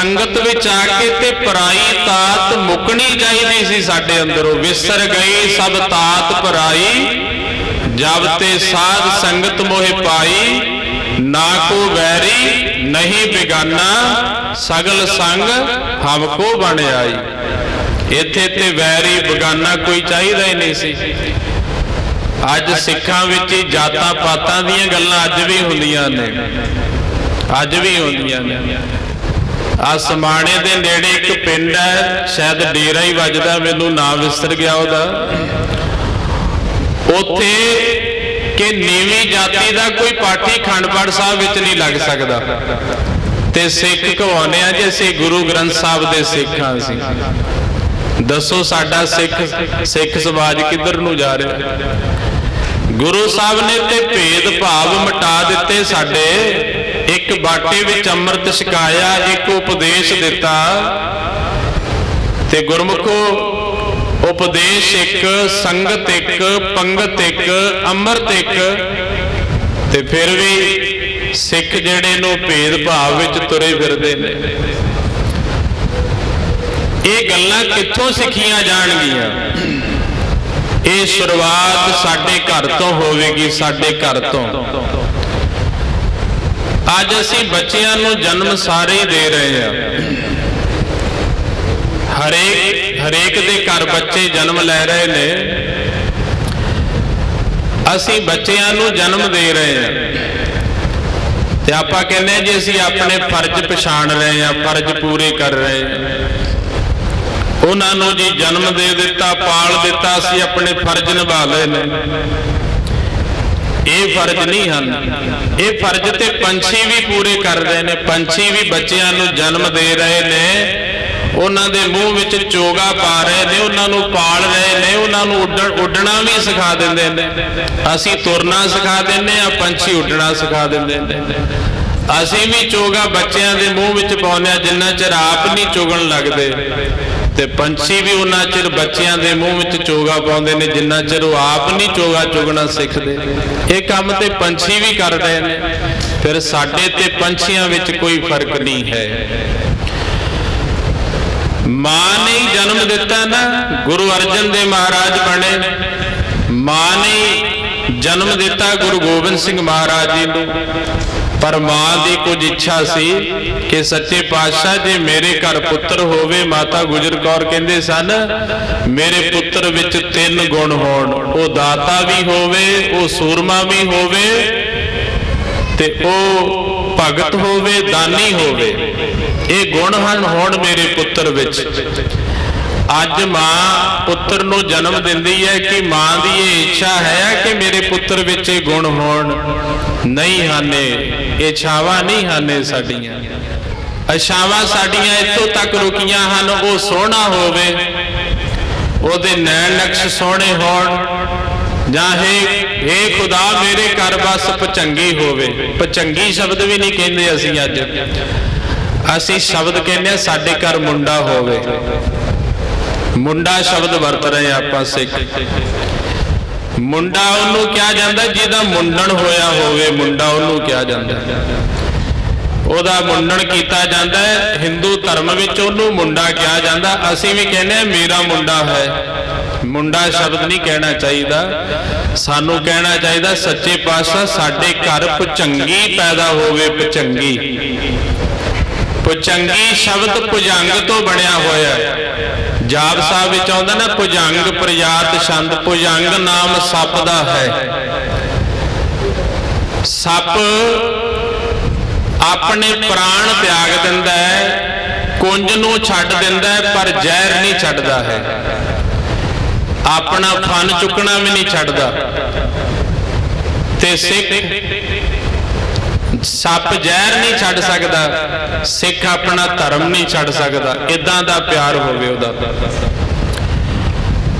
ਸੰਗਤ ਵਿੱਚ ਆ ਕੇ ਤੇ ਪਰਾਈ ਤਾਤ ਮੁਕਣੀ ਚਾਹੀਦੀ ਸੀ ਸਾਡੇ ਅੰਦਰੋਂ। ਵਿਸਰ ਗਈ ਸਭ ਤਾਤ ਪਰਾਈ, ਜਬ ਤੇ ਸਾਧ ਸੰਗਤ ਮੋਹਿ ਪਾਈ, ਨਾ ਕੋ ਵੈਰੀ, ਨਹੀਂ ਬਿਗਾਨਾ, ਸਗਲ ਸੰਗ ਹਮਕੋ ਬਣ ਆਈ। ਇੱਥੇ ਤੇ ਵੈਰੀ, ਬਿਗਾਨਾ ਕੋਈ ਚਾਹੀਦਾ ਹੀ ਨਹੀਂ ਸੀ। ਅੱਜ ਸਿੱਖਾਂ ਵਿੱਚ ਹੀ ਜਾਤਾਂ ਪਾਤਾਂ ਦੀਆਂ ਗੱਲਾਂ ਅੱਜ ਵੀ ਹੁੰਦੀਆਂ ਨੇ। ਅੱਜ ਵੀ ਹੁੰਦੀਆਂ ਨੇ। ਆ ਸਮਾਣੇ ਦੇ ਨੇੜੇ ਇੱਕ ਪਿੰਡ ਹੈ, ਸ਼ਾਇਦ ਡੇਰਾ ਹੀ ਵੱਜਦਾ, ਮੈਨੂੰ ਨਾਮ ਵਿਸਰ ਗਿਆ ਉਹਦਾ। ਉੱਥੇ ਕਿ ਨੀਵੀਂ ਜਾਤੀ ਦਾ ਕੋਈ ਪਾਠੀ ਖੰਡਪੜ ਸਾਹਿਬ ਵਿੱਚ ਨਹੀਂ ਲੱਗ ਸਕਦਾ। ਤੇ ਸਿੱਖ ਕਹਾਉਂਦੇ ਆ ਜੇ, ਅਸੀਂ ਗੁਰੂ ਗ੍ਰੰਥ ਸਾਹਿਬ ਦੇ ਸਿੱਖ ਹਾਂ ਅਸੀਂ। ਦੱਸੋ ਸਾਡਾ ਸਿੱਖ ਸਿੱਖ ਸਮਾਜ ਕਿੱਧਰ ਨੂੰ ਜਾ ਰਿਹਾ? ਗੁਰੂ ਸਾਹਿਬ ਨੇ ਤੇ ਭੇਦ ਭਾਵ ਮਿਟਾ ਦਿੱਤੇ ਸਾਡੇ। ਇੱਕ ਬਾਟੇ ਵਿੱਚ ਅੰਮ੍ਰਿਤ ਛਕਾਇਆ, ਇੱਕ ਉਪਦੇਸ਼ ਦਿੱਤਾ। ਤੇ ਗੁਰਮੁਖੋ, ਉਪਦੇਸ਼ ਇੱਕ, ਸੰਗਤ ਇੱਕ, ਪੰਗਤ ਇੱਕ, ਅੰਮ੍ਰਿਤ ਇੱਕ। ਤੇ ਫਿਰ ਵੀ ਸਿੱਖ ਜਿਹੜੇ ਨੂੰ ਭੇਦ ਭਾਵ ਵਿੱਚ ਤੁਰੇ ਫਿਰਦੇ ਨੇ। ਇਹ ਗੱਲਾਂ ਕਿੱਥੋਂ ਸਿੱਖੀਆਂ ਜਾਣਗੀਆਂ? ਇਹ ਸ਼ੁਰੂਆਤ ਸਾਡੇ ਘਰ ਤੋਂ ਹੋਵੇਗੀ, ਸਾਡੇ ਘਰ ਤੋਂ। ਅੱਜ ਅਸੀਂ ਬੱਚਿਆਂ ਨੂੰ ਜਨਮ ਸਾਰੇ ਹੀ ਦੇ ਰਹੇ ਹਾਂ। ਹਰੇਕ ਹਰੇਕ ਦੇ ਘਰ ਬੱਚੇ ਜਨਮ ਲੈ ਰਹੇ ਨੇ। ਅਸੀਂ ਬੱਚਿਆਂ ਨੂੰ ਜਨਮ ਦੇ ਰਹੇ ਹਾਂ। ਤੇ ਆਪਾਂ ਕਹਿੰਦੇ ਹਾਂ ਜੀ, ਅਸੀਂ ਆਪਣੇ ਫਰਜ਼ ਪਛਾਣ ਰਹੇ ਹਾਂ, ਫਰਜ਼ ਪੂਰੇ ਕਰ ਰਹੇ ਹਾਂ। ਉਹਨਾਂ ਨੂੰ ਜੀ ਜਨਮ ਦੇ ਦਿੱਤਾ, ਪਾਲ ਦਿੱਤਾ, ਅਸੀਂ ਆਪਣੇ ਫਰਜ਼ ਨਿਭਾ ਲਏ ਨੇ। ਇਹ ਫਰਜ਼ ਨਹੀਂ ਹਨ। ਇਹ ਫਰਜ਼ ਤੇ ਪੰਛੀ ਵੀ ਪੂਰੇ ਕਰ ਰਹੇ ਨੇ, ਪੰਛੀ ਵੀ ਬੱਚਿਆਂ ਨੂੰ ਜਨਮ ਦੇ ਰਹੇ ਨੇ। ਉਹਨਾਂ ਦੇ ਮੂੰਹ ਵਿੱਚ ਚੋਗਾ ਪਾ ਰਹੇ ਨੇ, ਉਹਨਾਂ ਨੂੰ ਪਾਲ ਰਹੇ ਨੇ, ਉਹਨਾਂ ਨੂੰ ਉੱਡਣ ਉੱਡਣਾ ਵੀ ਸਿਖਾ ਦਿੰਦੇ ਨੇ। ਅਸੀਂ ਤੁਰਨਾ ਸਿਖਾ ਦਿੰਦੇ ਆ ਪੰਛੀ ਉੱਡਣਾ ਸਿਖਾ ਦਿੰਦੇ ਨੇ। ਅਸੀਂ ਵੀ ਚੋਗਾ ਬੱਚਿਆਂ ਦੇ ਮੂੰਹ ਵਿੱਚ ਪਾਉਂਦੇ ਆ ਜਿੰਨਾ ਚਿਰ ਆਪ ਨਹੀਂ ਚੁਗਣ ਲੱਗਦੇ। ਤੇ ਪੰਛੀ ਵੀ ਉਹਨਾਂ ਚਿਰ ਬੱਚਿਆਂ ਦੇ ਮੂੰਹ ਵਿੱਚ ਚੋਗਾ ਪਾਉਂਦੇ ਨੇ, ਜਿੰਨਾ ਚਿਰ ਉਹ ਆਪ ਨਹੀਂ ਚੋਗਾ ਚੁਗਣਾ ਸਿੱਖਦੇ। ਇਹ ਕੰਮ ਤੇ ਪੰਛੀ ਵੀ ਕਰਦੇ ਨੇ। ਫਿਰ ਸਾਡੇ ਤੇ ਪੰਛੀਆਂ ਵਿੱਚ ਕੋਈ ਫ਼ਰਕ ਨਹੀਂ ਹੈ। ਮਾਂ ਨੇ ਹੀ ਜਨਮ ਦਿੱਤਾ ਨਾ, ਗੁਰੂ ਅਰਜਨ ਦੇਵ ਮਹਾਰਾਜ ਬਣੇ। ਮਾਂ ਨੇ ਜਨਮ ਦਿੱਤਾ ਗੁਰੂ ਗੋਬਿੰਦ ਸਿੰਘ ਮਹਾਰਾਜ ਜੀ ਨੂੰ। ਪਰ ਮਾਂ ਦੀ ਕੁਝ ਇੱਛਾ ਸੀ ਕਿ ਸੱਚੇ ਪਾਤਸ਼ਾਹ ਜੇ ਮੇਰੇ ਘਰ ਪੁੱਤਰ ਹੋਵੇ, ਮਾਤਾ ਗੁਜਰ ਕੌਰ ਕਹਿੰਦੇ ਸਨ, ਮੇਰੇ ਪੁੱਤਰ ਵਿੱਚ ਤਿੰਨ ਗੁਣ ਹੋਣ। ਉਹ ਦਾਤਾ ਵੀ ਹੋਵੇ, ਉਹ ਸੂਰਮਾ ਵੀ ਹੋਵੇ ਤੇ ਉਹ ਭਗਤ ਹੋਵੇ, ਦਾਨੀ ਹੋਵੇ। ਇਹ ਗੁਣ ਹਨ ਹੋਣ ਮੇਰੇ ਪੁੱਤਰ ਵਿੱਚ। ਅੱਜ ਮਾਂ ਪੁੱਤਰ ਨੂੰ ਜਨਮ ਦਿੰਦੀ ਹੈ ਕਿ ਮਾਂ ਦੀ ਇਹ ਇੱਛਾ ਹੈ ਕਿ ਮੇਰੇ ਪੁੱਤਰ ਵਿੱਚ ਇਹ ਗੁਣ ਹੋਣ। ਨਹੀਂ ਹਨ, ਇਹ ਇੱਛਾਵਾਂ ਨਹੀਂ ਹਨ ਸਾਡੀਆਂ। ਅਸ਼ਾਵਾਂ ਸਾਡੀਆਂ ਇੱਥੋਂ ਤੱਕ ਰੁਕੀਆਂ ਹਨ, ਉਹ ਸੋਹਣਾ ਹੋਵੇ, ਉਹਦੇ ਨੈਣ ਨਕਸ਼ ਸੋਹਣੇ ਹੋਣ, ਜਾਂ ਹੈ ਏ ਖੁਦਾ ਮੇਰੇ ਘਰ ਬਸ ਪਚੰਗੀ ਹੋਵੇ। ਪਚੰਗੀ ਸ਼ਬਦ ਵੀ ਨਹੀਂ ਕਹਿੰਦੇ ਅਸੀਂ ਅੱਜ। ਅਸੀਂ ਸ਼ਬਦ ਕਹਿੰਦੇ ਆ ਸਾਡੇ ਘਰ ਮੁੰਡਾ ਹੋਵੇ। ਮੁੰਡਾ ਸ਼ਬਦ ਵਰਤ ਰਹੇ ਆਪਾਂ ਸਿੱਖ। ਮੁੰਡਾ ਉਹਨੂੰ ਕਿਹਾ ਜਾਂਦਾ, ਜਿਹਦਾ ਮੁੰਡਣ ਹੋਇਆ ਹੋਵੇ, ਮੁੰਡਾ ਉਹਨੂੰ ਕਿਹਾ ਜਾਂਦਾ। ਉਹਦਾ ਮੁੰਡਣ ਕੀਤਾ ਜਾਂਦਾ ਹੈ, ਹਿੰਦੂ ਧਰਮ ਵਿੱਚ ਉਹਨੂੰ ਮੁੰਡਾ ਕਿਹਾ ਜਾਂਦਾ। ਅਸੀਂ ਵੀ ਕਹਿੰਦੇ ਆ ਮੇਰਾ ਮੁੰਡਾ ਹੈ। ਮੁੰਡਾ ਸ਼ਬਦ ਨਹੀਂ ਕਹਿਣਾ ਚਾਹੀਦਾ। ਸਾਨੂੰ ਕਹਿਣਾ ਚਾਹੀਦਾ, ਸੱਚੇ ਪਾਤਸ਼ਾਹ, ਸਾਡੇ ਘਰ ਪਚੰਗੀ ਪੈਦਾ ਹੋਵੇ ਪਚੰਗੀ ਪਚੰਗੀ ਸ਼ਬਦ ਪੁਜੰਗ ਤੋਂ ਬਣਿਆ ਹੋਇਆ ਹੈ। ਜਾਪ ਸਾਹਿਬ ਵਿੱਚ ਆਉਂਦਾ ਨਾ ਪੁਜੰਗ ਪ੍ਰਯਾਤ ਛੰਦ ਪੁਜੰਗ ਨਾਮ ਸੱਪ ਦਾ ਹੈ। ਸੱਪ ਆਪਣੇ ਪ੍ਰਾਣ ਤਿਆਗ ਦਿੰਦਾ ਹੈ, ਕੁੰਜ ਨੂੰ ਛੱਡ ਦਿੰਦਾ ਹੈ, ਪਰ ਜ਼ਹਿਰ ਨਹੀਂ ਛੱਡਦਾ ਹੈ। ਆਪਣਾ ਫਨ ਚੁੱਕਣਾ ਵੀ ਨਹੀਂ ਛੱਡਦਾ। ਤੇ ਸਿੱਖ ਸੱਪ ਜ਼ਹਿਰ ਨਹੀਂ ਛੱਡ ਸਕਦਾ, ਸਿੱਖ ਆਪਣਾ ਧਰਮ ਨਹੀਂ ਛੱਡ ਸਕਦਾ ਇਦਾਂ ਦਾ ਪਿਆਰ ਹੋਵੇ ਉਹਦਾ।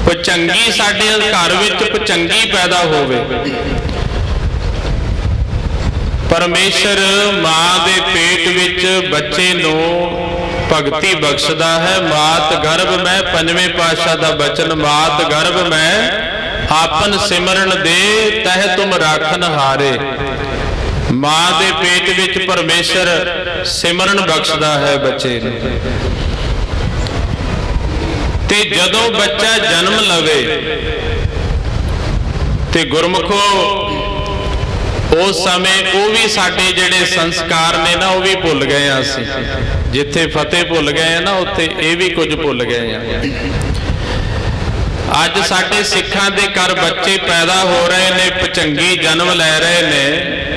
ਪਚੰਗੀ ਸਾਡੇ ਘਰ ਵਿੱਚ ਪਚੰਗੀ ਪੈਦਾ ਹੋਵੇ। ਪਰਮੇਸ਼ਰ ਮਾਂ ਦੇ ਪੇਟ ਵਿੱਚ ਬੱਚੇ ਨੂੰ ਭਗਤੀ ਬਖਸ਼ਦਾ ਹੈ, ਮਾਤ ਗਰਭ ਮੈਂ ਪੰਜਵੇਂ ਪਾਤਸ਼ਾਹ ਦਾ ਬਚਨ, ਮਾਤ ਗਰਭ ਮੈਂ ਆਪਨ ਸਿਮਰਨ ਦੇ, ਤਹਿ ਤੁਮ ਰਾਖਨ ਹਾਰੇ। ਮਾਂ ਦੇ ਪੇਟ ਵਿੱਚ ਪਰਮੇਸ਼ਰ ਸਿਮਰਨ ਬਖਸ਼ਦਾ ਹੈ ਬੱਚੇ ਨੂੰ। ਤੇ ਜਦੋਂ ਬੱਚਾ ਜਨਮ ਲਵੇ ਤੇ ਗੁਰਮਖੋ, ਉਸ ਸਮੇਂ ਉਹ ਵੀ ਸਾਡੇ ਜਿਹੜੇ ਸੰਸਕਾਰ ਨੇ ਨਾ, ਉਹ ਵੀ ਭੁੱਲ ਗਏ ਆ ਅਸੀਂ। ਜਿੱਥੇ ਫਤਿਹ ਭੁੱਲ ਗਏ ਆ ਨਾ, ਉੱਥੇ ਇਹ ਵੀ ਕੁਝ ਭੁੱਲ ਗਏ ਆ ਅੱਜ ਸਾਡੇ ਸਿੱਖਾਂ ਦੇ ਘਰ ਬੱਚੇ ਪੈਦਾ ਹੋ ਰਹੇ ਨੇ, ਪਚੰਗੀ ਜਨਮ ਲੈ ਰਹੇ ਨੇ।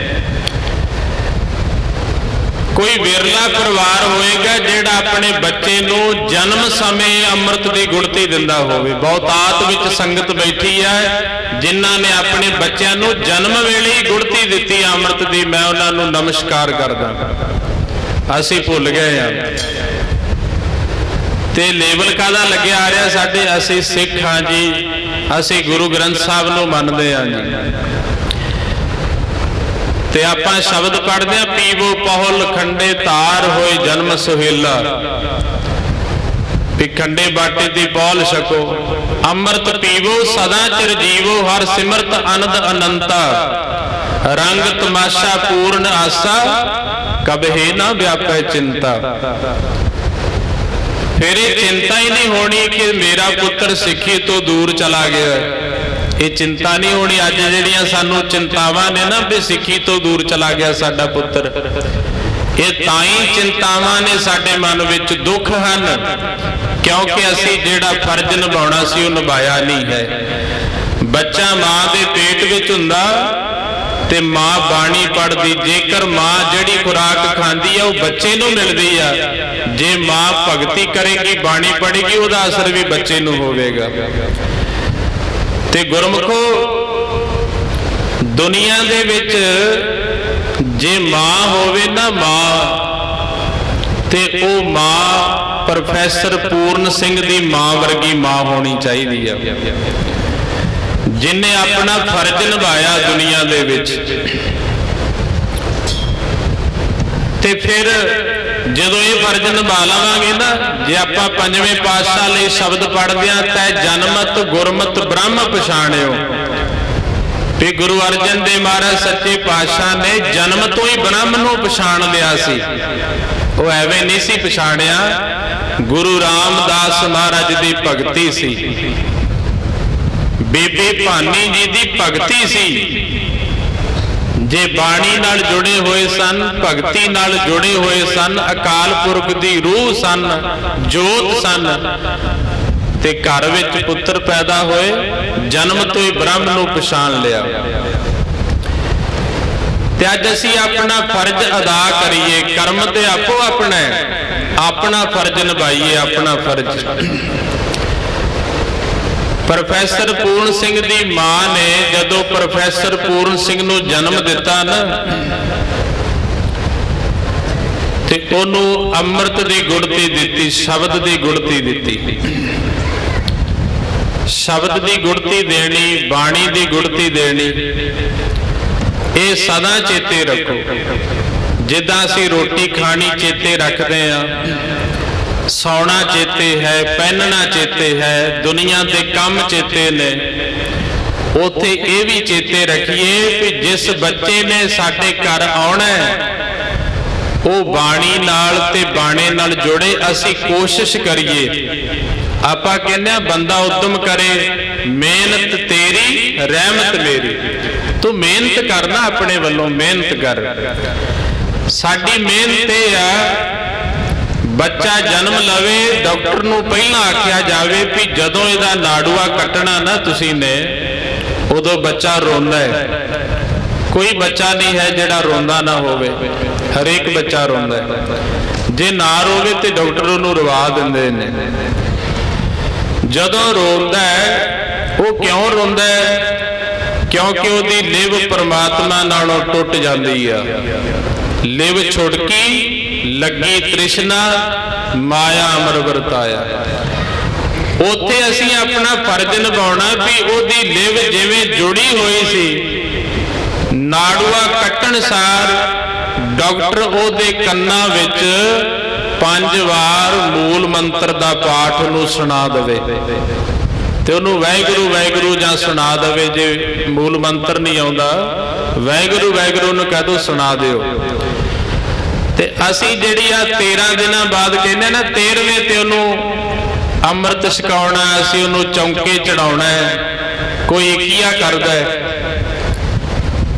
ਕੋਈ ਵਿਰਲਾ ਪਰਿਵਾਰ ਹੋਏਗਾ ਜਿਹੜਾ ਆਪਣੇ ਬੱਚੇ ਨੂੰ ਜਨਮ ਸਮੇਂ ਅੰਮ੍ਰਿਤ ਦੀ ਗੁੜਤੀ ਦਿੰਦਾ ਹੋਵੇ। ਬਹੁਤਾਤ ਵਿੱਚ ਸੰਗਤ ਬੈਠੀ ਹੈ, ਜਿਨ੍ਹਾਂ ਨੇ ਆਪਣੇ ਬੱਚਿਆਂ ਨੂੰ ਜਨਮ ਵੇਲੇ ਹੀ ਗੁੜਤੀ ਦਿੱਤੀ ਅੰਮ੍ਰਿਤ ਦੀ, ਮੈਂ ਉਹਨਾਂ ਨੂੰ ਨਮਸਕਾਰ ਕਰਦਾ। ਅਸੀਂ ਭੁੱਲ ਗਏ ਆ ਤੇ ਲੇਬਲ ਕਾਦਾ ਲੱਗਿਆ ਆ ਰਿਹਾ ਸਾਡੇ? ਅਸੀਂ ਸਿੱਖ ਹਾਂ ਜੀ। ਅਸੀਂ ਗੁਰੂ ਗ੍ਰੰਥ ਸਾਹਿਬ ਨੂੰ ਮੰਨਦੇ ਹਾਂ ਜੀ। ਤੇ ਆਪਾਂ ਸ਼ਬਦ ਪੜ੍ਹਦੇ ਆ ਪੀਵੋ ਪਹੁਲ ਖੰਡੇ ਤਾਰ ਹੋਏ ਜਨਮ ਸੁਹੇਲਾ। ਵੀ ਖੰਡੇ ਬਾਟੇ ਦੀ ਪੌਲ ਛਕੋ। ਅੰਮ੍ਰਿਤ ਪੀਵੋ, ਸਦਾ ਚਿਰ ਜੀਵੋ, ਹਰ ਸਿਮਰਤ ਅਨੰਦ ਅਨੰਤਾ। ਰੰਗ ਤਮਾਸ਼ਾ ਪੂਰਨ ਆਸਾ, ਕਬਹਿ ਨਾ ਵਿਆਪੈ ਚਿੰਤਾ। ਫਿਰ ਇਹ ਚਿੰਤਾ ਹੀ ਨਹੀਂ ਹੋਣੀ ਕਿ ਮੇਰਾ ਪੁੱਤਰ ਸਿੱਖੀ ਤੋਂ ਦੂਰ ਚਲਾ ਗਿਆ। ਇਹ ਚਿੰਤਾ ਨਹੀਂ ਹੋਣੀ, ਅੱਜ ਜਿਹੜੀਆਂ ਸਾਨੂੰ ਚਿੰਤਾਵਾਂ ਨੇ ਨਾ, ਵੀ ਸਿੱਖੀ ਤੋਂ ਦੂਰ ਚਲਾ ਗਿਆ ਸਾਡਾ ਪੁੱਤਰ। ਇਹ ਤਾਂ ਹੀ ਚਿੰਤਾਵਾਂ ਨੇ ਸਾਡੇ ਮਨ ਵਿੱਚ ਦੁੱਖ ਹਨ, ਕਿਉਂਕਿ ਅਸੀਂ ਜਿਹੜਾ ਫਰਜ਼ ਨਿਭਾਉਣਾ ਸੀ, ਉਹ ਨਿਭਾਇਆ ਨਹੀਂ ਹੈ। ਬੱਚਾ ਮਾਂ ਦੇ ਪੇਟ ਵਿੱਚ ਹੁੰਦਾ, ਤੇ ਮਾਂ ਬਾਣੀ ਪੜਦੀ ਜੇਕਰ ਮਾਂ ਜਿਹੜੀ ਖੁਰਾਕ ਖਾਂਦੀ ਆ, ਉਹ ਬੱਚੇ ਨੂੰ ਮਿਲਦੀ ਆ। ਜੇ ਮਾਂ ਭਗਤੀ ਕਰੇਗੀ, ਬਾਣੀ ਪੜੇਗੀ ਉਹਦਾ ਅਸਰ ਵੀ ਬੱਚੇ ਨੂੰ ਹੋਵੇਗਾ। ਤੇ ਗੁਰਮਖੋ ਦੁਨੀਆ ਦੇ ਵਿੱਚ ਜੇ ਮਾਂ ਹੋਵੇ ਨਾ ਮਾਂ, ਤੇ ਉਹ ਮਾਂ ਪ੍ਰੋਫੈਸਰ ਪੂਰਨ ਸਿੰਘ ਦੀ ਮਾਂ ਵਰਗੀ ਮਾਂ ਹੋਣੀ ਚਾਹੀਦੀ ਆ। ਜਿਨੇ ਆਪਣਾ ਫਰਜ਼ ਨਿਭਾਇਆ ਦੁਨੀਆ ਦੇ ਵਿੱਚ ਤੇ ਫਿਰ ਜਦੋਂ ਇਹ ਫਰਜ਼ ਨਿਭਾ ਲਵਾਂਗੇ ਨਾ, ਜੇ ਆਪਾਂ ਪੰਜਵੇਂ ਪਾਤਸ਼ਾਹ ਲਈ ਸ਼ਬਦ ਪੜ੍ਹਦੇ ਆ ਤੈ ਜਨਮਤ, ਗੁਰਮਤ, ਬ੍ਰਹਮ ਪਛਾਣਿਓ। ਤੇ ਗੁਰੂ ਅਰਜਨ ਦੇ ਮਹਾਰਾਜ ਸੱਚੇ ਪਾਤਸ਼ਾਹ ਨੇ ਜਨਮ ਤੋਂ ਹੀ ਬ੍ਰਹਮ ਨੂੰ ਪਛਾਣ ਲਿਆ ਸੀ। ਉਹ ਐਵੇਂ ਨਹੀਂ ਸੀ ਪਛਾਣਿਆ। ਗੁਰੂ ਰਾਮਦਾਸ ਮਹਾਰਾਜ ਦੀ ਭਗਤੀ ਸੀ। ਬੇਬੇ ਭਾਨੀ ਜੀ ਦੀ ਭਗਤੀ ਸੀ। ਜੇ ਬਾਣੀ ਨਾਲ ਜੁੜੇ ਹੋਏ ਸਨ, ਭਗਤੀ ਨਾਲ ਜੁੜੇ ਹੋਏ ਸਨ, ਅਕਾਲ ਪੁਰਖ ਦੀ ਰੂਹ ਸਨ, ਜੋਤ ਸਨ, ਤੇ ਘਰ ਵਿੱਚ ਪੁੱਤਰ ਪੈਦਾ ਹੋਏ, ਜਨਮ ਤੋਂ ਹੀ ਬ੍ਰਹਮ ਨੂੰ ਪਛਾਣ ਲਿਆ। ਤੇ ਅੱਜ ਅਸੀਂ ਆਪਣਾ ਫਰਜ਼ ਅਦਾ ਕਰੀਏ, ਕਰਮ ਤੇ ਆਪੋ ਆਪਣਾ ਆਪਣਾ ਫਰਜ਼ ਨਿਭਾਈਏ, ਆਪਣਾ ਫਰਜ਼। ਪ੍ਰੋਫੈਸਰ ਪੂਰਨ ਸਿੰਘ ਦੀ ਮਾਂ ਨੇ ਜਦੋਂ ਪ੍ਰੋਫੈਸਰ ਪੂਰਨ ਸਿੰਘ ਨੂੰ ਜਨਮ ਦਿੱਤਾ ਨਾ, ਤੇ ਉਹਨੂੰ ਅੰਮ੍ਰਿਤ ਦੀ ਗੁੜਤੀ ਦਿੱਤੀ, ਸ਼ਬਦ ਦੀ ਗੁੜਤੀ ਦਿੱਤੀ। ਸ਼ਬਦ ਦੀ ਗੁੜਤੀ ਦੇਣੀ, ਬਾਣੀ ਦੀ ਗੁੜਤੀ ਦੇਣੀ, ਇਹ ਸਦਾ ਚੇਤੇ ਰੱਖੋ। ਜਿੱਦਾਂ ਅਸੀਂ ਰੋਟੀ ਖਾਣੀ, ਚੇਤੇ ਰੱਖਦੇ ਆ ਸੌਣਾ ਚੇਤੇ ਹੈ, ਪਹਿਨਣਾ ਚੇਤੇ ਹੈ, ਦੁਨੀਆ ਦੇ ਕੰਮ ਚੇਤੇ ਨੇ। ਉਥੇ ਇਹ ਵੀ ਚੇਤੇ ਰੱਖੀਏ ਕਿ ਜਿਸ ਬੱਚੇ ਨੇ ਸਾਡੇ ਘਰ ਆਉਣਾ ਉਹ ਬਾਣੀ ਨਾਲ ਤੇ ਬਾਣੇ ਨਾਲ ਜੁੜੇ ਅਸੀਂ ਕੋਸ਼ਿਸ਼ ਕਰੀਏ। ਆਪਾਂ ਕਹਿੰਦੇ ਆ ਬੰਦਾ ਉਦਮ ਕਰੇ, ਮਿਹਨਤ ਤੇਰੀ, ਰਹਿਮਤ ਮੇਰੀ। ਤੂੰ ਮਿਹਨਤ ਕਰਨਾ ਆਪਣੇ ਵੱਲੋਂ, ਮਿਹਨਤ ਕਰ। ਸਾਡੀ ਮਿਹਨਤ ਇਹ ਆ ਬੱਚਾ ਜਨਮ ਲਵੇ, ਡਾਕਟਰ ਨੂੰ ਪਹਿਲਾਂ ਆਖਿਆ ਜਾਵੇ ਵੀ ਜਦੋਂ ਇਹਦਾ ਨਾੜੂਆ ਕੱਟਣਾ ਨਾ ਤੁਸੀਂ ਨੇ, ਉਦੋਂ ਬੱਚਾ ਰੋਂਦਾ ਹੈ। ਕੋਈ ਬੱਚਾ ਨਹੀਂ ਹੈ ਜਿਹੜਾ ਰੋਂਦਾ ਨਾ ਹੋਵੇ। ਹਰੇਕ ਬੱਚਾ ਰੋਂਦਾ ਹੈ। ਜੇ ਨਾ ਰੋਵੇ ਤੇ ਡਾਕਟਰ ਉਹਨੂੰ ਰਵਾ ਦਿੰਦੇ ਨੇ। ਜਦੋਂ ਰੋਂਦਾ ਹੈ, ਉਹ ਕਿਉਂ ਰੋਂਦਾ ਹੈ? ਕਿਉਂਕਿ ਉਹਦੀ ਲਿਵ ਪਰਮਾਤਮਾ ਨਾਲੋਂ ਟੁੱਟ ਜਾਂਦੀ ਆ। ਲਿਵ ਛੁਟਕੀ ਲੱਗੀ ਤ੍ਰਿਸ਼ਨਾ, ਮਾਇਆ ਅਮਰ ਵਰਤਾਇਆ। ਉੱਥੇ ਅਸੀਂ ਆਪਣਾ ਫਰਜ਼ ਨਿਭਾਉਣਾ ਵੀ ਉਹਦੀ ਲਿਵ ਜਿਵੇਂ ਜੁੜੀ ਹੋਈ ਸੀ। ਨਾੜੂਆ ਕੱਟਣ ਸਾਰ ਡਾਕਟਰ ਉਹਦੇ ਕੰਨਾਂ ਵਿੱਚ ਪੰਜ ਵਾਰ ਮੂਲ ਮੰਤਰ ਦਾ ਪਾਠ ਨੂੰ ਸੁਣਾ ਦੇਵੇ। ਤੇ ਉਹਨੂੰ ਵਾਹਿਗੁਰੂ ਵਾਹਿਗੁਰੂ ਜਾਂ ਸੁਣਾ ਦੇਵੇ, ਜੇ ਮੂਲ ਮੰਤਰ ਨਹੀਂ ਆਉਂਦਾ, ਵਾਹਿਗੁਰੂ ਵਾਹਿਗੁਰੂ ਨੂੰ ਕਹਿ ਦੋ ਸੁਣਾ ਦਿਓ। ਤੇ ਅਸੀਂ ਜਿਹੜੀ ਆ 13 ਦਿਨਾਂ ਬਾਅਦ ਕਹਿੰਦੇ ਨਾ 13ਵੇਂ ਤੇ ਉਹਨੂੰ ਅੰਮ੍ਰਿਤ ਛਕਾਉਣਾ ਅਸੀਂ ਉਹਨੂੰ ਚੌਂਕੇ ਚੜਾਉਣਾ ਕੋਈ ਇਕੀਆ ਕਰਦਾ ਹੈ?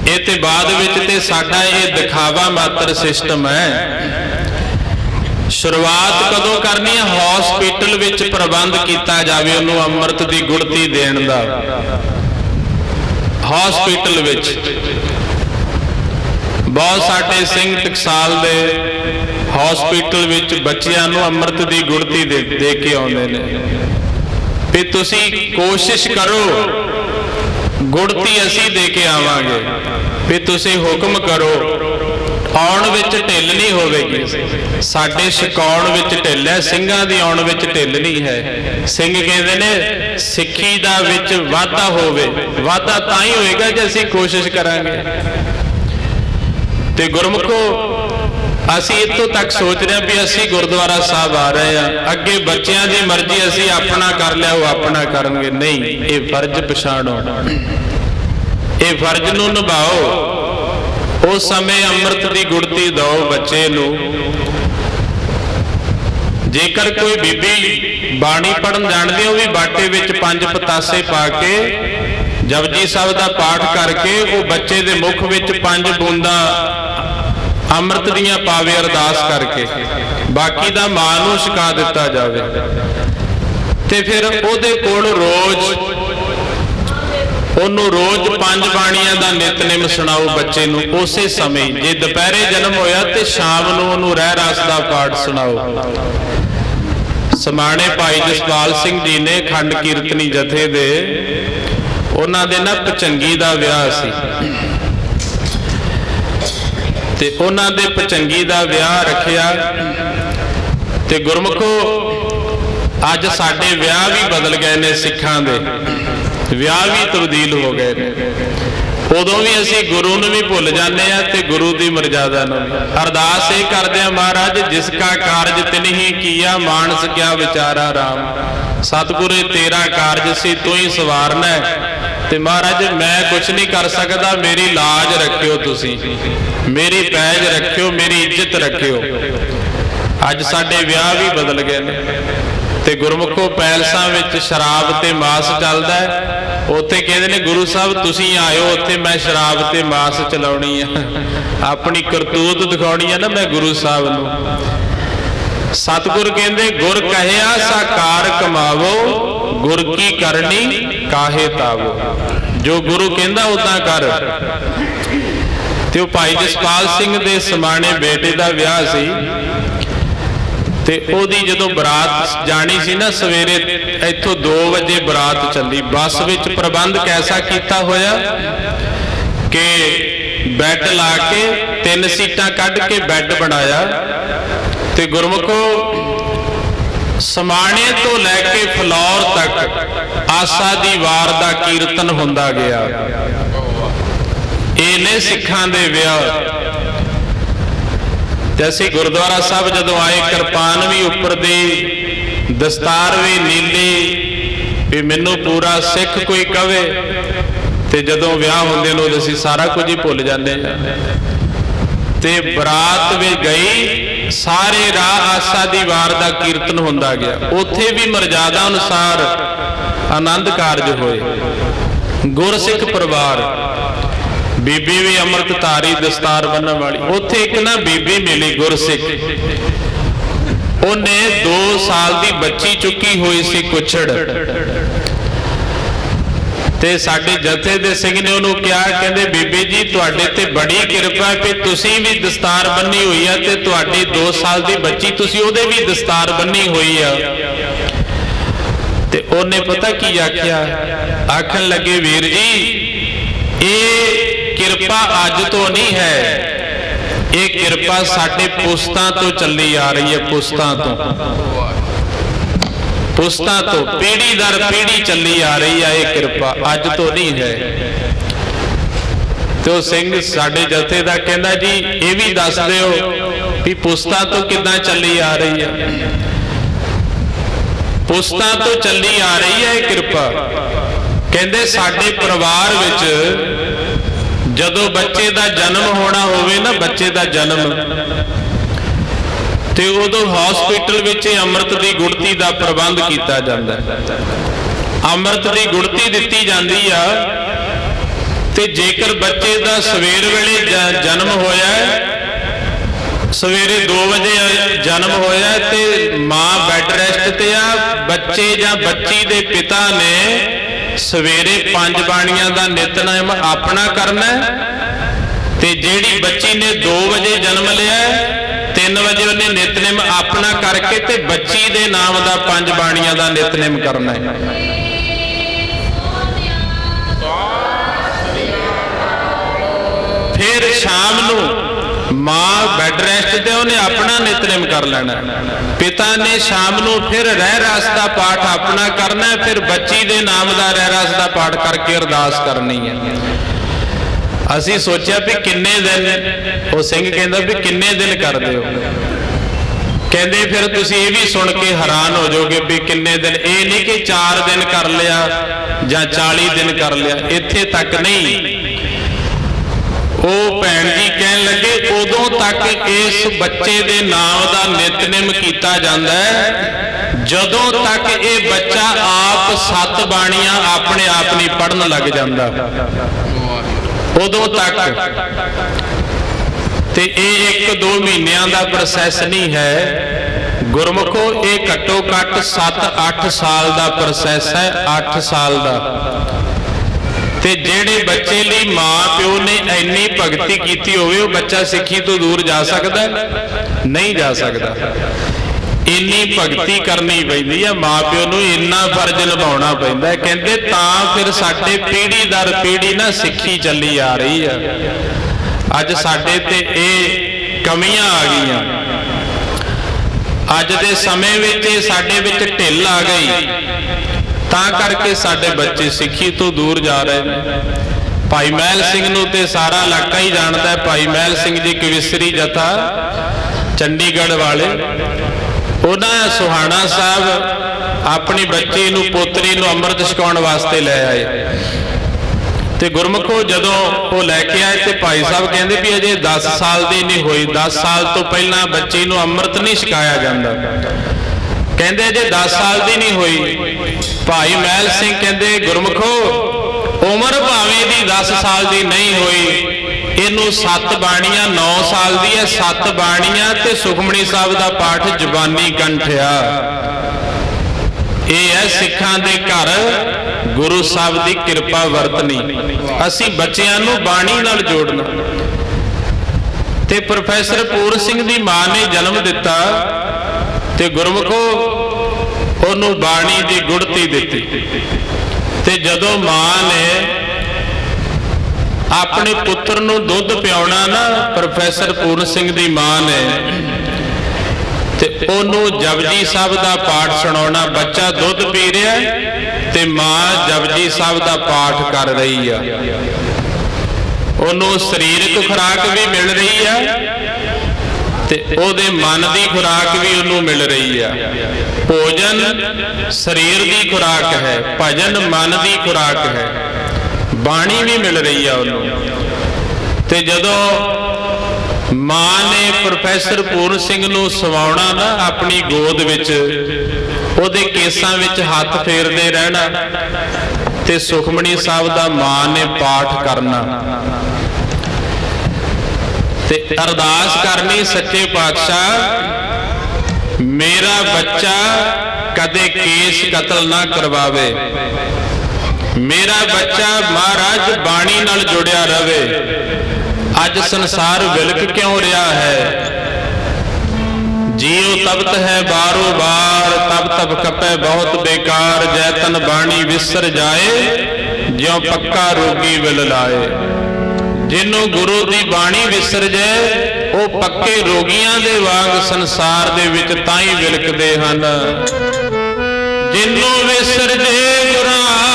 ਇਹ ਤੇ ਬਾਅਦ ਵਿੱਚ ਤੇ ਸਾਡਾ ਇਹ ਦਿਖਾਵਾ ਮਾਤਰ ਸਿਸਟਮ ਹੈ। ਸ਼ੁਰੂਆਤ ਕਦੋਂ ਕਰਨੀ ਹੈ? ਹਸਪੀਟਲ ਵਿੱਚ ਪ੍ਰਬੰਧ ਕੀਤਾ ਜਾਵੇ ਉਹਨੂੰ ਅੰਮ੍ਰਿਤ ਦੀ ਗੁੜਤੀ ਦੇਣ ਦਾ। ਹਸਪੀਟਲ ਵਿੱਚ। ਬਹੁਤ ਸਾਡੇ ਸਿੰਘ ਟਕਸਾਲ ਦੇ ਹਸਪੀਟਲ ਵਿੱਚ ਬੱਚਿਆਂ ਨੂੰ ਅੰਮ੍ਰਿਤ ਦੀ ਗੁੜਤੀ ਦੇ ਦੇ ਕੇ ਆਉਂਦੇ ਨੇ। ਵੀ ਤੁਸੀਂ ਕੋਸ਼ਿਸ਼ ਕਰੋ, ਗੁੜਤੀ ਅਸੀਂ ਦੇ ਕੇ ਆਵਾਂਗੇ। ਵੀ ਤੁਸੀਂ ਹੁਕਮ ਕਰੋ, ਆਉਣ ਵਿੱਚ ਢਿੱਲ ਨਹੀਂ ਹੋਵੇਗੀ। ਸਾਡੇ ਛਕਾਉਣ ਵਿੱਚ ਢਿੱਲ ਹੈ, ਸਿੰਘਾਂ ਦੀ ਆਉਣ ਵਿੱਚ ਢਿੱਲ ਨਹੀਂ ਹੈ। ਸਿੰਘ ਕਹਿੰਦੇ ਨੇ, ਸਿੱਖੀ ਦਾ ਵਿੱਚ ਵਾਧਾ ਹੋਵੇ, ਵਾਧਾ ਤਾਂ ਹੀ ਹੋਏਗਾ ਜੇ ਅਸੀਂ ਕੋਸ਼ਿਸ਼ ਕਰਾਂਗੇ। ਤੇ ਗੁਰਮੁਖੋ, ਅਸੀਂ ਇੱਥੋਂ ਤੱਕ ਸੋਚ ਰਹੇ ਹਾਂ ਵੀ ਅਸੀਂ ਗੁਰਦੁਆਰਾ ਸਾਹਿਬ ਆ ਰਹੇ ਹਾਂ। ਅੱਗੇ ਬੱਚਿਆਂ ਦੀ ਮਰਜ਼ੀ ਅਸੀਂ ਆਪਣਾ ਕਰ ਲਿਆ, ਉਹ ਆਪਣਾ ਕਰਨਗੇ। ਨਹੀਂ, ਇਹ ਫਰਜ਼ ਪਛਾਣੋ। ਇਹ ਫਰਜ਼ ਨੂੰ ਨਿਭਾਓ। ਉਸ ਸਮੇਂ ਅੰਮ੍ਰਿਤ ਦੀ ਗੁੜਤੀ ਦਿਓ ਬੱਚੇ ਨੂੰ। ਜੇਕਰ ਕੋਈ ਬੀਬੀ ਬਾਣੀ ਪੜਨ ਜਾਣਦੀ ਉਹ ਵੀ ਬਾਟੇ ਵਿੱਚ ਪੰਜ ਪਤਾਸੇ ਪਾ ਕੇ, ਜਪਜੀ ਸਾਹਿਬ ਦਾ ਪਾਠ ਕਰਕੇ, ਉਹ ਬੱਚੇ ਦੇ ਮੁਖ ਵਿੱਚ ਪੰਜ ਬੂੰਦਾਂ ਅੰਮ੍ਰਿਤ ਦੀਆਂ ਪਾਵੇ ਅਰਦਾਸ ਕਰਕੇ, ਬਾਕੀ ਦਾ ਮਾਂ ਨੂੰ ਛਕਾ ਦਿੱਤਾ ਜਾਵੇ। ਤੇ ਫਿਰ ਉਹਦੇ ਕੋਲ ਰੋਜ਼, ਉਹਨੂੰ ਰੋਜ਼ ਪੰਜ ਬਾਣੀਆਂ ਦਾ ਨਿਤਨੇਮ ਸੁਣਾਓ ਬੱਚੇ ਨੂੰ, ਉਸੇ ਸਮੇਂ, ਜੇ ਦੁਪਹਿਰੇ ਜਨਮ ਹੋਇਆ ਤੇ ਸ਼ਾਮ ਨੂੰ ਉਹਨੂੰ ਰਹਿ ਰਸ ਦਾ ਪਾਠ ਸੁਣਾਓ। ਸਮਾਣੇ ਭਾਈ ਜਸਪਾਲ ਸਿੰਘ ਜੀ ਨੇ ਖੰਡ ਕੀਰਤਨੀ ਜਥੇ ਦੇ, ਉਹਨਾਂ ਦੇ ਨਾ ਪਚੰਗੀ ਦਾ ਵਿਆਹ ਸੀ। ਤੇ ਉਹਨਾਂ ਦੇ ਪਚੰਗੀ ਦਾ ਵਿਆਹ ਰੱਖਿਆ। ਤੇ ਗੁਰਮਖੋ, ਅੱਜ ਸਾਡੇ ਵਿਆਹ ਵੀ ਬਦਲ ਗਏ ਨੇ ਸਿੱਖਾਂ ਦੇ। ਵਿਆਹ ਵੀ ਤਬਦੀਲ ਹੋ ਗਏ ਨੇ। ਉਦੋਂ ਵੀ ਅਸੀਂ ਗੁਰੂ ਨੂੰ ਵੀ ਭੁੱਲ ਜਾਂਦੇ ਆ ਤੇ ਗੁਰੂ ਦੀ ਮਰਜ਼ਾਦਾ ਨੂੰ ਅਰਦਾਸ ਇਹ ਕਰਦੇ ਆ ਮਹਾਰਾਜ, ਜਿਸ ਕਾ ਕਾਰਜ ਤਿਨਹੀ ਕੀਆ, ਮਾਨਸ ਕਿਆ ਵਿਚਾਰਾ RAM ਸਤਿਗੁਰੇ, ਤੇਰਾ ਕਾਰਜ ਸੀ, ਤੂੰ ਹੀ ਸਵਾਰਨਾ ਹੈ। ਤੇ ਮਹਾਰਾਜ, ਮੈਂ ਕੁਝ ਨਹੀਂ ਕਰ ਸਕਦਾ, ਮੇਰੀ ਲਾਜ ਰੱਖਿਓ ਤੁਸੀਂ। ਮੇਰੀ ਪੈਜ ਰੱਖਿਓ, ਮੇਰੀ ਇੱਜ਼ਤ ਰੱਖਿਓ। ਅੱਜ ਸਾਡੇ ਵਿਆਹ ਵੀ ਬਦਲ ਗਏ ਨੇ। ਤੇ ਗੁਰਮੁਖੋ ਪੈਲਸਾਂ ਵਿੱਚ ਸ਼ਰਾਬ ਤੇ ਮਾਸ ਚੱਲਦਾ ਹੈ। ਉੱਥੇ ਕਹਿੰਦੇ ਨੇ, ਗੁਰੂ ਸਾਹਿਬ, ਤੁਸੀਂ ਆਇਓ, ਉੱਥੇ ਮੈਂ ਸ਼ਰਾਬ ਤੇ ਮਾਸ ਚਲਾਉਣੀ ਆ। ਆਪਣੀ ਕਰਤੂਤ ਦਿਖਾਉਣੀ ਆ ਨਾ ਮੈਂ ਗੁਰੂ ਸਾਹਿਬ ਨੂੰ। ਸਤਿਗੁਰ ਕਹਿੰਦੇ, ਗੁਰ ਕਹਿਆ, ਸਾਕਾਰ ਕਮਾਵੋ ਗੁਰ ਕੀ ਕਰਨੀ ਕਾਹੇ ਤਾਵੋ। ਜੋ ਗੁਰੂ ਕਹਿੰਦਾ ਉਦਾਂ ਕਰ। ਤੇ ਉਹ ਭਾਈ ਜਸਪਾਲ ਸਿੰਘ ਦੇ ਸਮਾਣੇ ਬੇਟੇ ਦਾ ਵਿਆਹ ਸੀ। ਤੇ ਉਹਦੀ ਜਦੋਂ ਬਰਾਤ ਜਾਣੀ ਸੀ ਨਾ, ਸਵੇਰੇ ਇੱਥੋਂ 2 ਵਜੇ ਬਰਾਤ ਚੱਲੀ। ਬੱਸ ਵਿੱਚ ਪ੍ਰਬੰਧ ਕੈਸਾ ਕੀਤਾ ਹੋਇਆ? ਕਿ ਬੈੱਡ ਲਾ ਕੇ ਤਿੰਨ ਸੀਟਾਂ ਕੱਢ ਕੇ ਬੈੱਡ ਬਣਾਇਆ। ਤੇ ਗੁਰਮੁਖੋ ਸਮਾਣੇ ਤੋਂ ਲੈ ਕੇ ਫਲੌਰ ਤੱਕ ਆਸਾ ਦੀ ਵਾਰ ਦਾ ਕੀਰਤਨ ਹੁੰਦਾ ਗਿਆ। ਇਹ ਨੇ ਸਿੱਖਾਂ ਦੇ ਵਿਆਹ ਤੇ ਅਸੀਂ ਗੁਰਦੁਆਰਾ ਸਾਹਿਬ ਜਦੋਂ ਆਏ, ਕਿਰਪਾਨ ਵੀ ਉੱਪਰ ਦੇ, ਦਸਤਾਰ ਵੀ ਨੀਲੀ, ਵੀ ਮੈਨੂੰ ਪੂਰਾ ਸਿੱਖ ਕੋਈ ਕਵੇ ਤੇ ਜਦੋਂ ਵਿਆਹ ਹੁੰਦੇ ਨੂੰ ਅਸੀਂ ਸਾਰਾ ਕੁਝ ਹੀ ਭੁੱਲ ਜਾਂਦੇ ਹਾਂ। ਤੇ ਬਰਾਤ ਵੀ ਗਈ ਸਾਰੇ ਰਾਹ ਆਸਾ ਦੀ ਵਾਰ ਦਾ ਕੀਰਤਨ ਹੁੰਦਾ ਗਿਆ। ਉੱਥੇ ਵੀ ਮਰਜ਼ਾਦਾ ਅਨੁਸਾਰ ਆਨੰਦ ਕਾਰਜ ਹੋਏ। ਗੁਰਸਿੱਖ ਪਰਿਵਾਰ, ਬੀਬੀ ਵੀ ਅੰਮ੍ਰਿਤ ਧਾਰੀ ਦਸਤਾਰ ਬੰਨਣ ਵਾਲੀ। ਉੱਥੇ ਇੱਕ ਨਾ ਬੀਬੀ ਮਿਲੀ ਗੁਰਸਿੱਖ। ਉਹਨੇ 2 ਸਾਲ ਦੀ ਬੱਚੀ ਚੁੱਕੀ ਹੋਈ ਸੀ ਕੁਛੜ। ਤੇ ਸਾਡੇ ਜਥੇ ਦੇ ਸਿੰਘ ਨੇ ਉਹਨੂੰ ਕਿਹਾ, ਕਹਿੰਦੇ, ਬੀਬੀ ਜੀ, ਤੁਹਾਡੇ ਤੇ ਬੜੀ ਕਿਰਪਾ ਕਿ ਤੁਸੀਂ ਵੀ ਦਸਤਾਰ ਬੰਨੀ ਹੋਈ ਆ ਤੇ ਤੁਹਾਡੀ 2 ਸਾਲ ਦੀ ਬੱਚੀ ਤੁਸੀਂ ਉਹਦੇ ਵੀ ਦਸਤਾਰ ਬੰਨੀ ਹੋਈ ਆ। ਤੇ ਉਹਨੇ ਪਤਾ ਕੀ ਆਖਿਆ? ਆਖਣ ਲੱਗੇ, ਵੀਰ ਜੀ, ਇਹ ਕਿਰਪਾ ਅੱਜ ਤੋਂ ਨਹੀਂ ਹੈ। ਇਹ ਕਿਰਪਾ ਸਾਡੇ ਪੁਸਤਾਂ ਤੋਂ ਚੱਲੀ ਆ ਰਹੀ ਹੈ, ਪੁਸਤਾਂ ਤੋਂ। ਪੁਸਤਾਂ ਤੋਂ ਪੀੜੀ ਦਰ ਪੀੜੀ ਚੱਲੀ ਆ ਰਹੀ ਹੈ ਇਹ ਕਿਰਪਾ ਅੱਜ ਤੋਂ ਨਹੀਂ ਹੈ। ਤੇ ਉਹ ਸਿੰਘ ਸਾਡੇ ਜਥੇ ਦਾ ਕਹਿੰਦਾ ਜੀ, ਇਹ ਵੀ ਦੱਸ ਦਿਓ ਵੀ ਪੁਸਤਾਂ ਤੋਂ ਕਿੱਦਾਂ ਚੱਲੀ ਆ ਰਹੀ ਹੈ ਪੁਸਤਾਂ ਤੋਂ ਚੱਲੀ ਆ ਰਹੀ ਹੈ ਇਹ ਕਿਰਪਾ। ਕਹਿੰਦੇ ਸਾਡੇ ਪਰਿਵਾਰ ਵਿੱਚ ਜਦੋਂ ਬੱਚੇ ਦਾ ਜਨਮ ਹੋਣਾ ਹੋਵੇ ਨਾ, ਬੱਚੇ ਦਾ ਜਨਮ। ਤੇ ਉਦੋਂ ਹਸਪੀਟਲ ਵਿੱਚ ਅੰਮ੍ਰਿਤ ਦੀ ਗੁੜਤੀ ਦਾ ਪ੍ਰਬੰਧ ਕੀਤਾ ਜਾਂਦਾ ਅੰਮ੍ਰਿਤ ਦੀ ਗੁੜਤੀ ਦਿੱਤੀ ਜਾਂਦੀ ਆ ਤੇ ਜੇਕਰ ਬੱਚੇ ਦਾ ਸਵੇਰ ਵੇਲੇ ਜਨਮ ਹੋਇਆ ਸਵੇਰੇ 2 ਵਜੇ ਜਨਮ ਹੋਇਆ ਤੇ ਮਾਂ ਬੈੱਡ ਰੈਸਟ ਤੇ ਆ, ਬੱਚੇ ਜਾਂ ਬੱਚੀ ਦੇ ਪਿਤਾ ਨੇ ਸਵੇਰੇ ਪੰਜ ਬਾਣੀਆਂ ਦਾ ਨਿਤਨੇਮ ਆਪਣਾ ਕਰਨਾ ਤੇ ਜਿਹੜੀ ਬੱਚੀ ਨੇ 2 ਵਜੇ ਜਨਮ ਲਿਆ 3 ਵਜੇ ਉਹਨੇ ਨਿਤਨੇਮ ਆਪਣਾ ਕਰਕੇ ਤੇ ਬੱਚੀ ਦੇ ਨਾਮ ਦਾ ਪੰਜ ਬਾਣੀਆਂ ਦਾ ਨਿਤਨੇਮ ਕਰਨਾ ਹੈ। ਫਿਰ ਸ਼ਾਮ ਨੂੰ ਮਾਂ ਬੈੱਡ ਰੈਸਟ ਤੇ ਉਹਨੇ ਆਪਣਾ ਨਿਤਨੇਮ ਕਰ ਲੈਣਾ ਪਿਤਾ ਨੇ ਸ਼ਾਮ ਨੂੰ ਫਿਰ ਰਹਿ ਰਸ ਦਾ ਪਾਠ ਆਪਣਾ ਕਰਨਾ ਫਿਰ ਬੱਚੀ ਦੇ ਨਾਮ ਦਾ ਰਹਿ ਰਸ ਦਾ ਪਾਠ ਕਰਕੇ ਅਰਦਾਸ ਕਰਨੀ ਹੈ। ਅਸੀਂ ਸੋਚਿਆ ਵੀ ਕਿੰਨੇ ਦਿਨ ਉਹ ਸਿੰਘ ਕਹਿੰਦਾ ਵੀ ਕਿੰਨੇ ਦਿਨ ਕਰਦੇ ਹੋ? ਕਹਿੰਦੇ ਫਿਰ ਤੁਸੀਂ ਇਹ ਵੀ ਸੁਣ ਕੇ ਹੈਰਾਨ ਹੋ ਜਾਓਗੇ ਵੀ ਕਿੰਨੇ ਦਿਨ, ਇਹ ਨਹੀਂ ਕਿ 4 ਦਿਨ ਕਰ ਲਿਆ ਜਾਂ 40 ਦਿਨ ਕਰ ਲਿਆ, ਇੱਥੇ ਤੱਕ ਨਹੀਂ। ਉਹ ਭੈਣ ਜੀ ਕਹਿਣ ਲੱਗੇ, ਉਦੋਂ ਤੱਕ ਇਸ ਬੱਚੇ ਦੇ ਨਾਮ ਦਾ ਨਿਤਨੇਮ ਕੀਤਾ ਜਾਂਦਾ ਹੈ, ਜਦੋਂ ਤੱਕ ਇਹ ਬੱਚਾ ਆਪ ਸੱਤ ਬਾਣੀਆਂ ਆਪਣੇ ਆਪ ਨਹੀਂ ਪੜਨ ਲੱਗ ਜਾਂਦਾ। ਉਦੋਂ ਤੱਕ। ਤੇ ਇਹ ਇੱਕ ਦੋ ਮਹੀਨਿਆਂ ਦਾ ਪ੍ਰੋਸੈਸ ਨਹੀਂ ਹੈ। ਗੁਰਮੁਖੋ, ਇਹ ਘੱਟੋ ਘੱਟ 7-8 ਸਾਲ ਦਾ ਪ੍ਰੋਸੈਸ ਹੈ 8 ਸਾਲ ਦਾ। ਤੇ ਜਿਹੜੇ ਬੱਚੇ ਲਈ ਮਾਂ ਪਿਓ ਨੇ ਇੰਨੀ ਭਗਤੀ ਕੀਤੀ ਹੋਵੇ, ਉਹ ਬੱਚਾ ਸਿੱਖੀ ਤੋਂ ਦੂਰ ਜਾ ਸਕਦਾ ਨਹੀਂ ਜਾ ਸਕਦਾ। ਇੰਨੀ ਭਗਤੀ ਕਰਨੀ ਪੈਂਦੀ ਆ, ਮਾਂ ਪਿਓ ਨੂੰ ਇੰਨਾ ਫਰਜ਼ ਨਿਭਾਉਣਾ ਪੈਂਦਾ ਕਹਿੰਦੇ ਤਾਂ ਫਿਰ ਸਾਡੇ ਪੀੜ੍ਹੀ ਦਰ ਪੀੜ੍ਹੀ ਨਾ ਸਿੱਖੀ ਚੱਲੀ ਆ ਰਹੀ ਆ। ਅੱਜ ਸਾਡੇ ਤੇ ਇਹ ਕਮੀਆਂ ਆ ਗਈਆਂ। ਅੱਜ ਦੇ ਸਮੇਂ ਵਿੱਚ ਇਹ ਸਾਡੇ ਵਿੱਚ ਢਿੱਲ ਆ ਗਈ। ਤਾਂ ਕਰਕੇ ਸਾਡੇ ਬੱਚੇ ਸਿੱਖੀ ਤੋਂ ਦੂਰ ਜਾ ਰਹੇ ਨੇ। ਭਾਈ ਮਹਿਲ ਸਿੰਘ ਨੂੰ ਤੇ ਸਾਰਾ ਇਲਾਕਾ ਹੀ ਜਾਣਦਾ ਹੈ। ਭਾਈ ਮਹਿਲ ਸਿੰਘ ਜੀ ਕਵਿਸਰੀ ਜਥਾ, ਚੰਡੀਗੜ੍ਹ ਵਾਲੇ। ਉਹਨਾਂ ਸੁਹਾਣਾ ਸਾਹਿਬ ਆਪਣੀ ਬੱਚੀ ਨੂੰ, ਪੋਤਰੀ ਨੂੰ ਅੰਮ੍ਰਿਤ ਛਕਾਉਣ ਵਾਸਤੇ ਲੈ ਆਏ। ਤੇ ਗੁਰਮੁਖੋ ਜਦੋਂ ਉਹ ਲੈ ਕੇ ਆਏ ਤੇ ਭਾਈ ਸਾਹਿਬ ਕਹਿੰਦੇ ਵੀ ਅਜੇ 10 ਸਾਲ ਦੀ ਨਹੀਂ ਹੋਈ 10 ਸਾਲ ਤੋਂ ਪਹਿਲਾਂ ਬੱਚੀ ਨੂੰ ਅੰਮ੍ਰਿਤ ਨਹੀਂ ਛਕਾਇਆ ਜਾਂਦਾ। ਕਹਿੰਦੇ ਅਜੇ 10 ਸਾਲ ਦੀ ਨਹੀਂ ਹੋਈ। ਭਾਈ ਮਹਿਲ ਸਿੰਘ ਕਹਿੰਦੇ, ਗੁਰਮੁਖੋ, ਉਮਰ ਭਾਵੇਂ ਦੀ 10 ਸਾਲ ਦੀ ਨਹੀਂ ਹੋਈ ਇਹਨੂੰ ਸੱਤ ਬਾਣੀਆਂ 9 ਸਾਲ ਦੀ ਹੈ, ਸੱਤ ਬਾਣੀਆਂ ਤੇ ਸੁਖਮਣੀ ਸਾਹਿਬ ਦਾ ਪਾਠ ਜ਼ਬਾਨੀ ਕੰਠਿਆ ਇਹ ਹੈ ਸਿੱਖਾਂ ਦੇ ਘਰ, ਗੁਰੂ ਸਾਹਿਬ ਦੀ ਕਿਰਪਾ ਵਰਤਨੀ ਅਸੀਂ ਬੱਚਿਆਂ ਨੂੰ ਬਾਣੀ ਨਾਲ ਜੋੜਨਾ। ਤੇ ਪ੍ਰੋਫੈਸਰ ਪੂਰ ਸਿੰਘ ਦੀ ਮਾਂ ਨੇ ਜਨਮ ਦਿੱਤਾ ਤੇ ਗੁਰਮੁਖੋ, ਉਹਨੂੰ ਬਾਣੀ ਦੀ ਗੁੜਤੀ ਦਿੱਤੀ। ਤੇ ਜਦੋਂ ਮਾਂ ਨੇ ਆਪਣੇ ਪੁੱਤਰ ਨੂੰ ਦੁੱਧ ਪਿਆਉਣਾ ਨਾ ਪ੍ਰੋਫੈਸਰ ਪੂਰਨ ਸਿੰਘ ਦੀ ਮਾਂ ਨੇ। ਤੇ ਉਹਨੂੰ ਜਪਜੀ ਸਾਹਿਬ ਦਾ ਪਾਠ ਸੁਣਾਉਣਾ, ਬੱਚਾ ਦੁੱਧ ਪੀ ਰਿਹਾ ਤੇ ਮਾਂ ਜਪਜੀ ਸਾਹਿਬ ਦਾ ਪਾਠ ਕਰ ਰਹੀ ਆ। ਉਹਨੂੰ ਸਰੀਰਕ ਖੁਰਾਕ ਵੀ ਮਿਲ ਰਹੀ ਆ ਤੇ ਉਹਦੇ ਮਨ ਦੀ ਖੁਰਾਕ ਵੀ ਉਹਨੂੰ ਮਿਲ ਰਹੀ ਆ। ਭੋਜਨ ਸਰੀਰ ਦੀ ਖੁਰਾਕ ਹੈ, ਭਜਨ ਮਨ ਦੀ ਖੁਰਾਕ ਹੈ। ਬਾਣੀ ਵੀ ਮਿਲ ਰਹੀ ਆ ਉਹਨੂੰ। ਤੇ ਜਦੋਂ ਮਾਂ ਨੇ ਪ੍ਰੋਫੈਸਰ ਪੂਰਨ ਸਿੰਘ ਨੂੰ ਸਵਾਉਣਾ ਨਾ ਆਪਣੀ ਗੋਦ ਵਿੱਚ, ਉਹਦੇ ਕੇਸਾਂ ਵਿੱਚ ਹੱਥ ਫੇਰਦੇ ਰਹਿਣਾ ਤੇ ਸੁਖਮਣੀ ਸਾਹਿਬ ਦਾ ਮਾਂ ਨੇ ਪਾਠ ਕਰਨਾ। ਤੇ ਅਰਦਾਸ ਕਰਨੀ, ਸੱਚੇ ਪਾਤਸ਼ਾਹ, ਮੇਰਾ ਬੱਚਾ ਕਦੇ ਕੇਸ ਕਤਲ ਨਾ ਕਰਵਾਵੇ। ਮੇਰਾ ਬੱਚਾ ਮਹਾਰਾਜ ਬਾਣੀ ਨਾਲ ਜੁੜਿਆ ਰਵੇ। ਅੱਜ ਸੰਸਾਰ ਵਿਲਕ ਕਿਉਂ ਰਿਹਾ ਹੈ? ਜੀਉ ਤਬਤ ਹੈ ਬਾਰੋ ਬਾਰ ਤਬ ਤਬ ਕਪੈ ਬਹੁਤ ਬੇਕਾਰ, ਜੈ ਤਨ ਬਾਣੀ ਵਿਸਰ ਜਾਏ, ਜਿਉ ਪੱਕਾ ਰੋਗੀ ਵਿਲ ਲਾਏ। ਜਿਹਨੂੰ ਗੁਰੂ ਦੀ ਬਾਣੀ ਵਿਸਰ ਜਾਏ, ਉਹ ਪੱਕੇ ਰੋਗੀਆਂ ਦੇ ਵਾਂਗ ਸੰਸਾਰ ਦੇ ਵਿੱਚ ਤਾਂ ਹੀ ਵਿਲਕਦੇ ਹਨ। ਜਿਹਨੂੰ ਵਿਸਰ ਜੇ ਗੁਰਾਂ